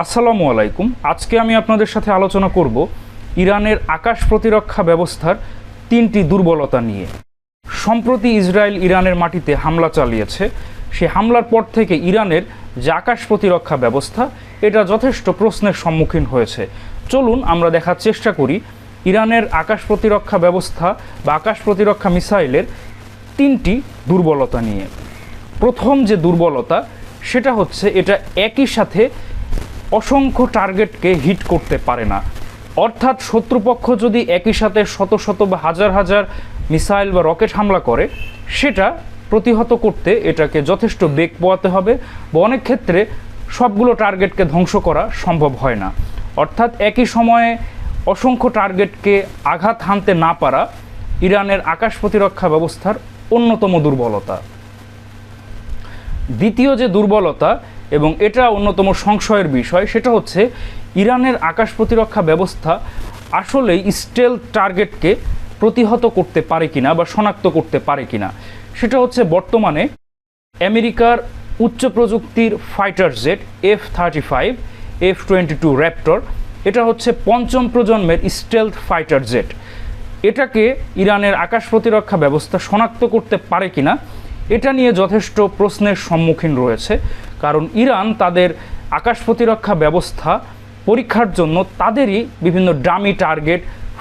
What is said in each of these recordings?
আসসালামু আলাইকুম। আজকে আমি আপনাদের সাথে আলোচনা করব ইরানের আকাশ প্রতিরক্ষা ব্যবস্থার তিনটি দুর্বলতা নিয়ে। সম্প্রতি ইসরায়েল ইরানের মাটিতে হামলা চালিয়েছে। সে হামলার পর থেকে ইরানের যে আকাশ প্রতিরক্ষা ব্যবস্থা, এটা যথেষ্ট প্রশ্নের সম্মুখীন হয়েছে। চলুন আমরা দেখার চেষ্টা করি ইরানের আকাশ প্রতিরক্ষা ব্যবস্থা বা আকাশ প্রতিরক্ষা মিসাইলের তিনটি দুর্বলতা নিয়ে। প্রথম যে দুর্বলতা, সেটা হচ্ছে এটা একই সাথে অসংখ্য টার্গেটকে হিট করতে পারে না। অর্থাৎ শত্রুপক্ষ যদি একই সাথে শত শত বা হাজার হাজার মিসাইল বা রকেট হামলা করে, সেটা প্রতিহত করতে এটাকে যথেষ্ট বেগ পোয়াতে হবে বা অনেক ক্ষেত্রে সবগুলো টার্গেটকে ধ্বংস করা সম্ভব হয় না। অর্থাৎ একই সময়ে অসংখ্য টার্গেটকে আঘাত হানতে না পারা ইরানের আকাশ প্রতিরক্ষা ব্যবস্থার অন্যতম দুর্বলতা। দ্বিতীয় যে দুর্বলতা এবং এটা অন্যতম সংশয়ের বিষয়, সেটা হচ্ছে ইরানের আকাশ প্রতিরক্ষা ব্যবস্থা আসলে স্টেল টার্গেটকে প্রতিহত করতে পারে কিনা বা শনাক্ত করতে পারে কিনা, সেটা হচ্ছে বর্তমানে আমেরিকার উচ্চ প্রযুক্তির fighter jet F thirty five, F twenty two raptor, এটা হচ্ছে পঞ্চম প্রজন্মের স্টেলথ ফাইটার জেট। এটাকে ইরানের আকাশ প্রতিরক্ষা ব্যবস্থা শনাক্ত করতে পারে কিনা এটা নিয়ে যথেষ্ট প্রশ্নের সম্মুখীন রয়েছে, কারণ ইরান তাদের আকাশ প্রতিরক্ষা ব্যবস্থা পরীক্ষার জন্য তাদেরই বিভিন্ন ডামি টার্গেট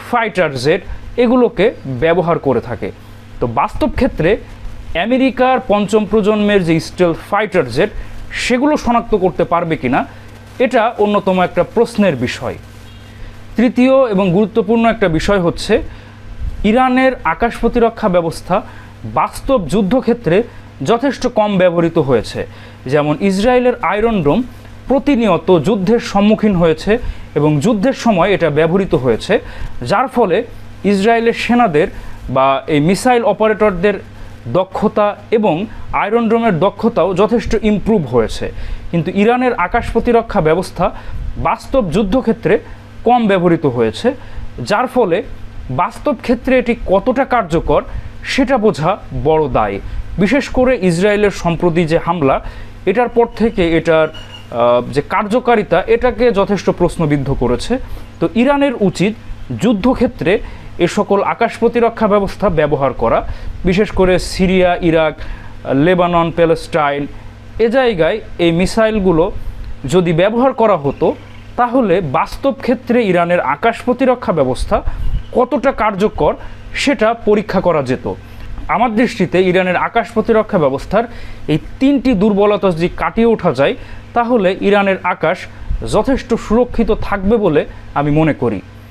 ফাইটার জেট এগুলোকে ব্যবহার করে থাকে। তো বাস্তব ক্ষেত্রে আমেরিকার পঞ্চম প্রজন্মের যে স্টেল ফাইটার জেট সেগুলো শনাক্ত করতে পারবে কিনা, এটা অন্যতম একটা প্রশ্নের বিষয়। তৃতীয় এবং গুরুত্বপূর্ণ একটা বিষয় হচ্ছে, ইরানের আকাশ প্রতিরক্ষা ব্যবস্থা বাস্তব যুদ্ধক্ষেত্রে যথেষ্ট কম ব্যবহৃত হয়েছে। যেমন ইসরায়েলের আয়রন ডোম প্রতিনিয়ত যুদ্ধের সম্মুখীন হয়েছে এবং যুদ্ধের সময় এটা ব্যবহৃত হয়েছে, যার ফলে ইসরায়েলের সেনাদের বা এই মিসাইল অপারেটরদের দক্ষতা এবং আয়রন ড্রোমের দক্ষতাও যথেষ্ট ইমপ্রুভ হয়েছে। কিন্তু ইরানের আকাশ প্রতিরক্ষা ব্যবস্থা বাস্তব যুদ্ধক্ষেত্রে কম ব্যবহৃত হয়েছে, যার ফলে বাস্তব ক্ষেত্রে এটি কতটা কার্যকর সেটা বোঝা বড় দায়। বিশেষ করে ইসরায়েলের সম্প্রতি যে হামলা, এটার পর থেকে এটার যে কার্যকারিতা, এটাকে যথেষ্ট প্রশ্নবিদ্ধ করেছে। তো ইরানের উচিত যুদ্ধক্ষেত্রে এ সকল আকাশ প্রতিরক্ষা ব্যবস্থা ব্যবহার করা। বিশেষ করে সিরিয়া, ইরাক, লেবানন, প্যালেস্টাইন, এ জায়গায় এই মিসাইলগুলো যদি ব্যবহার করা হতো, তাহলে বাস্তব ক্ষেত্রে ইরানের আকাশ প্রতিরক্ষা ব্যবস্থা কতটা কার্যকর সেটা পরীক্ষা করা যেত। আমার দৃষ্টিতে ইরানের আকাশ প্রতিরক্ষা ব্যবস্থার এই তিনটি দুর্বলতা যদি কাটিয়ে ওঠা যায়, তাহলে ইরানের আকাশ যথেষ্ট সুরক্ষিত থাকবে বলে আমি মনে করি।